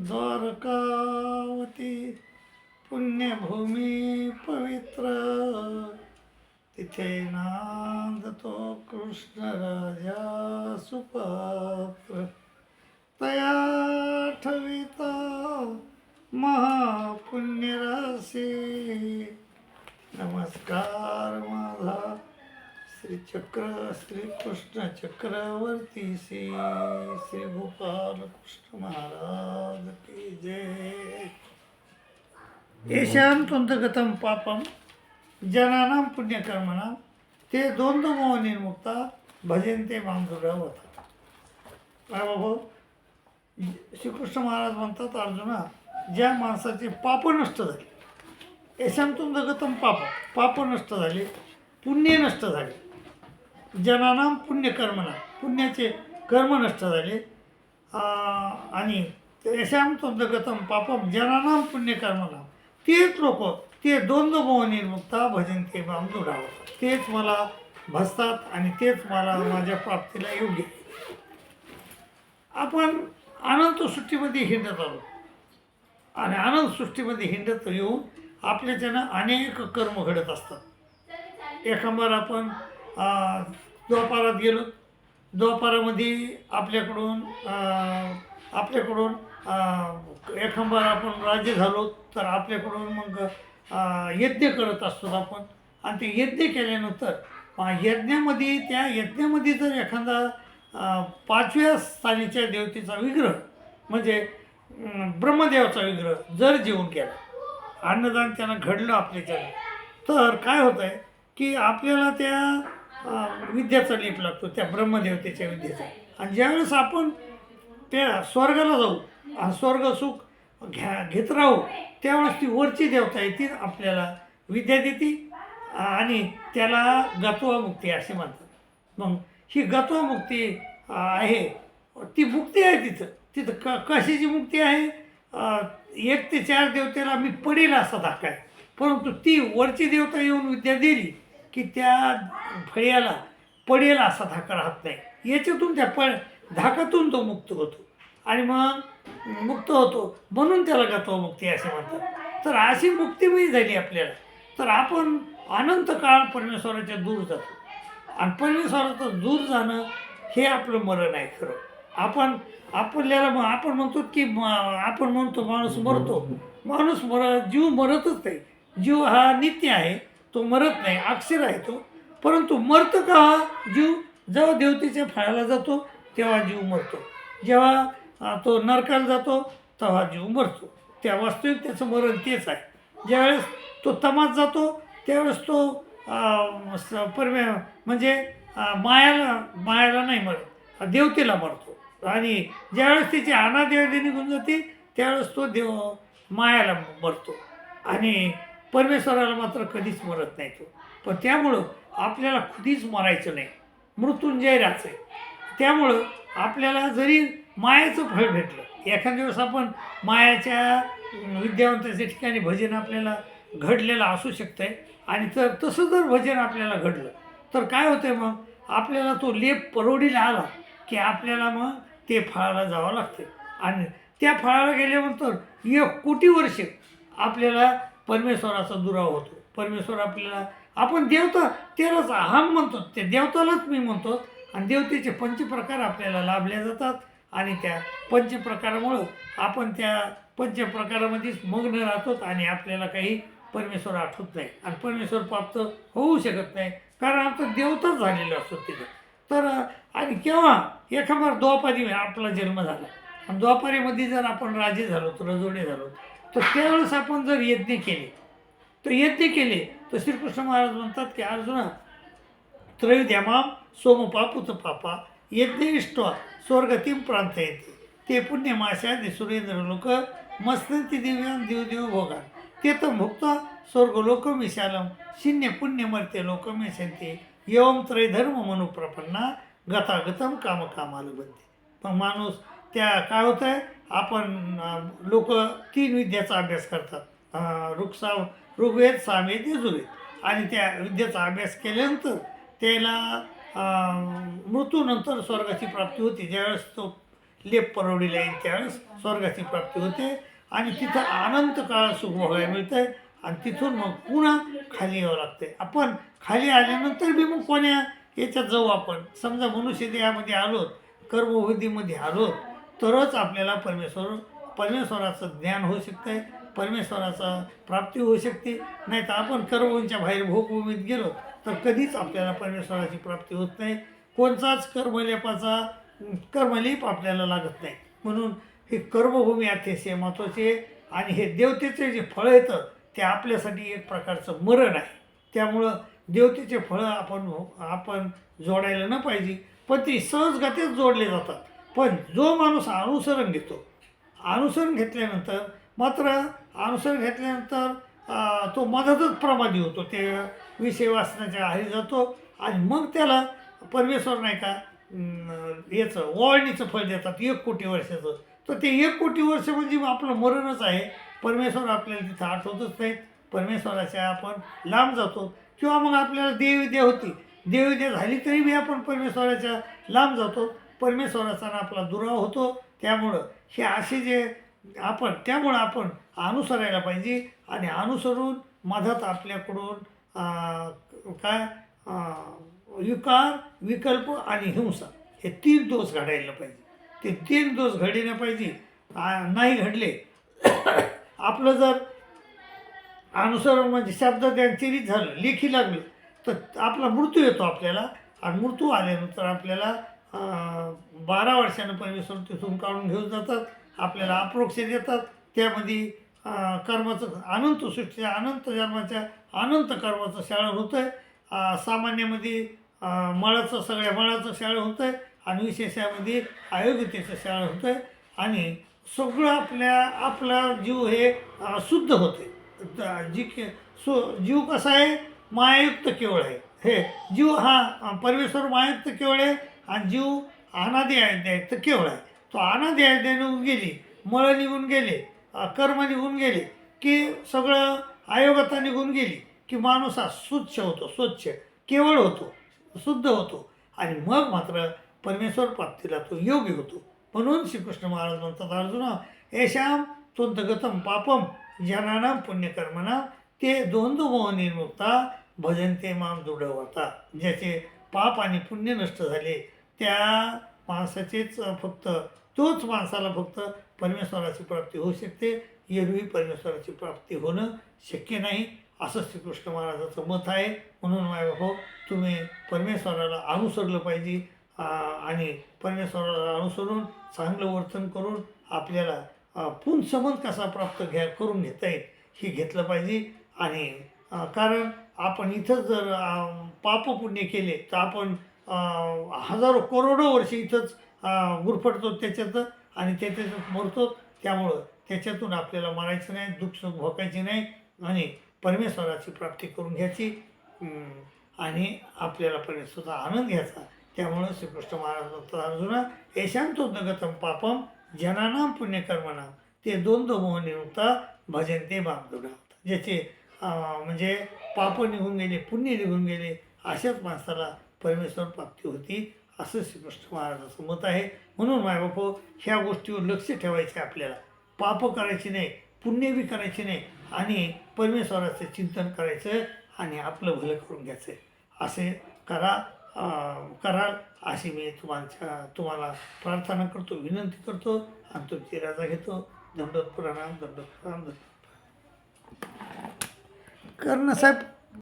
द्वारकावती पुण्यभूमी पवित्र. तिथे नांदतो कृष्ण राजा सुपात्र. तया ठविता महापुण्यराशी. नमस्कार माझा श्री चक्र श्री कृष्ण चक्रवर्ती श्री श्री गोपाल कृष्ण महाराज की जय। येशाम तुंतगतं पापम जनानां पुण्यकर्मणाम ते द्वंद्वमोह निर्मुक्ता भजन्ते होता काय बाबा? श्रीकृष्ण महाराज म्हणतात अर्जुना ज्या माणसाचे पाप नष्ट झाले यशांतून जगतम पाप पाप नष्ट झाले पुण्य नष्ट झाले जनानाम पुण्यकर्मना पुण्याचे कर्म नष्ट झाले. आणि यशाम जगतम पापम जनानाम पुण्यकर्मना तेच लोक ते द्वंद्व भवनिर्मुक्ता भजन ते बाम दुरावतात तेच मला भसतात आणि तेच मला माझ्या प्राप्तीला योग्य. आपण अनंत सृष्टीमध्ये हिंडत आलो. आणि अनंत सृष्टीमध्ये हिंडत येऊन आपल्याच्यानं अनेक कर्म घडत असतात. एखांबार आपण द्वापारात गेलो. द्वापारामध्ये आपल्याकडून आपल्याकडून आ, एखांबार आपण राज्य झालो तर आपल्याकडून मग यज्ञ करत असतो आपण. आणि ते यज्ञ केल्यानंतर यज्ञामध्ये त्या यज्ञामध्ये जर एखादा पाचव्या स्थानीच्या देवतेचा विग्रह म्हणजे ब्रह्मदेवाचा विग्रह जर जेवून केला अन्नदान त्यांना घडलं आपल्याच्यानं तर काय होतं आहे की आपल्याला त्या विद्याचा लेप लागतो त्या ब्रह्मदेवतेच्या विद्येचा. आणि ज्यावेळेस आपण त्या स्वर्गाला जाऊ आणि स्वर्ग सुख घ्या घेत राहू त्यावेळेस ती वरची देवता आहे ती आपल्याला विद्या देते आणि त्याला गत्वा मुक्ती असे म्हणतात. मग ही गत्वा मुक्ती आहे ती मुक्ती आहे तिथं. तिथं क कशाची मुक्ती आहे? एक ते चार देवतेला मी पडेल असा धाका आहे. परंतु ती वरची देवता येऊन विद्या दिली की त्या फळ्याला पडेल असा धाका राहत नाही. याच्यातून त्या प धाकातून तो मुक्त होतो. आणि मग मुक्त होतो म्हणून त्याला गत्वा मुक्ती असे म्हणतात. तर अशी मुक्तीमयी झाली आपल्याला. तर आपण अनंत काळ परमेश्वराच्या दूर जातो. आणि परमेश्वराचं दूर जाणं हे आपलं मरण आहे खरं. आपण आपल्याला मग आपण म्हणतो की म- आपण म्हणतो माणूस मरतो. माणूस मर जीव मरतच नाही. जीव हा नित्य आहे. तो मरत नाही अक्षर आहे तो. परंतु मरतं का हा जीव? जेव्हा देवतेच्या फळाला जातो तेव्हा जीव मरतो. जेव्हा तो नरकाला जातो तेव्हा जीव मरतो. त्या वास्तविक त्याचं मरण तेच आहे. ज्यावेळेस तो तमात जातो त्यावेळेस तो परमे म्हणजे मायाला मायाला नाही मरत देवतेला मरतो. आणि ज्यावेळेस त्याची अनादेवते निघून जाते त्यावेळेस तो देव मायाला मरतो. आणि परमेश्वराला मात्र कधीच मरत नाही तो. पण त्यामुळं आपल्याला कधीच मरायचं नाही. मृत्युंजय राहायचं आहे त्यामुळं आपल्याला जरी मायाचं फळ भेटलं एखाद्या दिवस आपण मायाच्या विद्यावंताच्या ठिकाणी भजन आपल्याला घडलेलं असू शकतं आहे आणि तर तसं जर भजन आपल्याला घडलं तर काय होतं मग? आपल्याला तो लेप परवडीला आला की आपल्याला मग ते फळाला जावं लागते आणि त्या फळाला गेल्यानंतर एक कोटी वर्ष आपल्याला परमेश्वराचा दुराव होतो. परमेश्वर आपल्याला आपण देवता तेलाच अहम म्हणतो. ते देवतालाच मी म्हणतो. आणि देवतेचे पंचप्रकार आपल्याला लाभले जातात. आणि त्या पंचप्रकारामुळं आपण त्या पंचप्रकारामध्येच मग्न राहतो आणि आपल्याला काही परमेश्वर आठवत नाही. आणि परमेश्वर प्राप्त होऊ शकत नाही. कारण आमचा देवताच झालेला असतो तिथं. तर आणि केव्हा? एखादा द्वापारी आपला जन्म झाला. आणि द्वापारीमध्ये जर आपण राजे झालो तर रजोडे झालो. तर त्यावेळेस आपण जर यज्ञ केले तर यज्ञ केले तर श्रीकृष्ण महाराज म्हणतात की अर्जुना सोम पापूच पापा यज्ञ इष्ट स्वर्गतीम प्रांत येते ते पुण्यमाशा सुरेंद्र लोक मस्तंती दिव्यान देव देव भोगा ते तर भुक्त स्वर्गलोक मिशालम शिन्य पुण्यमर्ते लोक मिशंते एवम त्रयधर्म मनुप्रपन्ना गतागतम कामकामाला बनते। पण माणूस त्या काय होतं आहे आपण लोक तीन विद्याचा अभ्यास करतात. अं, ऋक्सा ऋग्वेद सामवेद यजुर्वेद. आणि त्या विद्येचा अभ्यास केल्यानंतर त्याला मृत्यूनंतर स्वर्गाची प्राप्ती होते. ज्यावेळेस तो लेप परवडीला येईल त्यावेळेस स्वर्गाची प्राप्ती होते. आणि तिथं अनंत काळ सुख भोगायला आहे आणि तिथून मग पुन्हा खाली यावं लागतंय. आपण खाली आल्यानंतर बी मग कोण्या याच्यात जाऊ आपण? समजा मनुष्य देहामध्ये आलो कर्मविधीमध्ये आलो तरच आपल्याला परमेश्वर परमेश्वराचं ज्ञान होऊ शकतं आहे परमेश्वराचा प्राप्ती होऊ शकते. नाही तर आपण कर्मभूमीच्या बाहेर भोगभूमीत गेलो तर कधीच आपल्याला परमेश्वराची प्राप्ती होत नाही. कोणताच कर्मलेपाचा कर्मलेप आपल्याला लागत नाही. म्हणून हे कर्मभूमी अतिशय महत्त्वाची आहे. आणि हे देवतेचे जे फळं येतं ते आपल्यासाठी एक प्रकारचं मरण आहे. त्यामुळं देवतेचे फळं आपण आपण जोडायला न पाहिजे. पण ती सहजगतीच जोडले जातात. पण जो माणूस अनुसरण घेतो अनुसरण घेतल्यानंतर मात्र अनुसरण घेतल्यानंतर तो मधातच प्रमादी होतो. ते विषय वाचनाच्या आधी जातो आणि मग त्याला परमेश्वर नाही का याचं ओळणीचं फळ देतात एक कोटी वर्षाचं. तर ते एक कोटी वर्ष म्हणजे आपलं मरणच आहे. परमेश्वर आपल्याला तिथं आठवतच नाही परमेश्वराच्या आपण लांब जातो. किंवा मग आपल्याला देवविद्या होती. देवविद्या झाली तरी बी आपण परमेश्वराच्या लांब जातो. परमेश्वराचा आणि आपला दुराव होतो त्यामुळं हे असे जे आपण त्यामुळं आपण अनुसरायला पाहिजे आणि अनुसरून मधात आपल्याकडून काय विकार विकल्प आणि हिंसा हे तीन दोष घडायला पाहिजे. ते तीन दोष घडले पाहिजे. नाही घडले आपलं जर अनुसरण म्हणजे शब्द त्यांचेरीत झालं लेखी लागलं तर आपला मृत्यू येतो आपल्याला आणि मृत्यू आल्यानंतर आपल्याला बारा वर्षानं परमेश्वर तिथून काढून घेऊन जातात. आपल्याला अप्रोक्ष देतात. त्यामध्ये कर्माचं अनंत सृष्टीच्या अनंत जन्माच्या अनंत कर्माचं शाळा होतं आहे सामान्यामध्ये मळाचं सगळ्या मळाचं शाळा होतं आहे आणि विशेषामध्ये अयोग्यतेचं शाळा होतं आहे आणि सगळं आपल्या आपला जीव हे शुद्ध होते त- जी के सो जीव कसा आहे? मायायुक्त केवळ आहे. हे जीव हा परमेश्वर मायायुक्त केवळ आहे. आणि जीव अनादी आहे केवळ आहे. तो अनादी आहे निघून गेली मळ निघून गेले कर्म निघून गेले की सगळं आयोगता निघून गेली की माणूस हा स्वच्छ होतो स्वच्छ केवळ होतो शुद्ध होतो. आणि मग मात्र परमेश्वर प्राप्तीला तो योग्य होतो. म्हणून श्रीकृष्ण महाराज म्हणतात अर्जुन येशाम त्वंतगतम पापम जनानाम पुण्यकर्मना ते द्वंद्व मोह निर्मुक्ता भजनते माम दृढवता. ज्याचे पाप आणि पुण्य नष्ट झाले. त्या माणसाचेच फक्त तोच माणसाला फक्त परमेश्वराची प्राप्ती होऊ शकते. एरवी परमेश्वराची प्राप्ती होणं शक्य नाही असं श्रीकृष्ण महाराजाचं मत आहे. म्हणून माय भाऊ हो, तुम्ही परमेश्वराला अनुसरलं पाहिजे आणि परमेश्वराला अनुसरून चांगलं वर्तन करून आपल्याला आ, कसा प्राप्त घ्या करून घेता येईल हे घेतलं पाहिजे. आणि कारण आपण इथंच जर पापपुण्य केले तर आपण हजारो करोडो वर्ष इथंच गुरफटतो त्याच्यात आणि त्याच्यातच मरतो. त्यामुळं त्याच्यातून आपल्याला मरायचं नाही दुःख सुख भोगायचे नाही आणि परमेश्वराची प्राप्ती करून घ्यायची. आणि आपल्याला परमेश्वराचा आनंद घ्यायचा. त्यामुळं श्रीकृष्ण महाराज म्हणतात अर्जुना येशांतो नगतम पापम जनानाम पुण्यकर्मनाम ते द्वंद्व मोहनिमुक्ता भजन ते बांधुडा ज्याचे म्हणजे पाप निघून गेले पुण्य निघून गेले अशाच माणसाला परमेश्वर प्राप्ती होती असं श्रीकृष्ण महाराजाचं मत आहे. म्हणून मायबापो ह्या गोष्टीवर लक्ष ठेवायचे आपल्याला. पाप करायचे नाही पुण्य बी करायचे नाही आणि परमेश्वराचं चिंतन करायचं आणि आपलं भलं करून घ्यायचं. असे करा कराल अशी मी तुम्हाला तुम्हाला प्रार्थना करतो विनंती करतो आणि तुमची राजा घेतो. दंडोत प्रणाम दंडोत प्रणाम दंडोत प्रणाम. कर्ण साहेब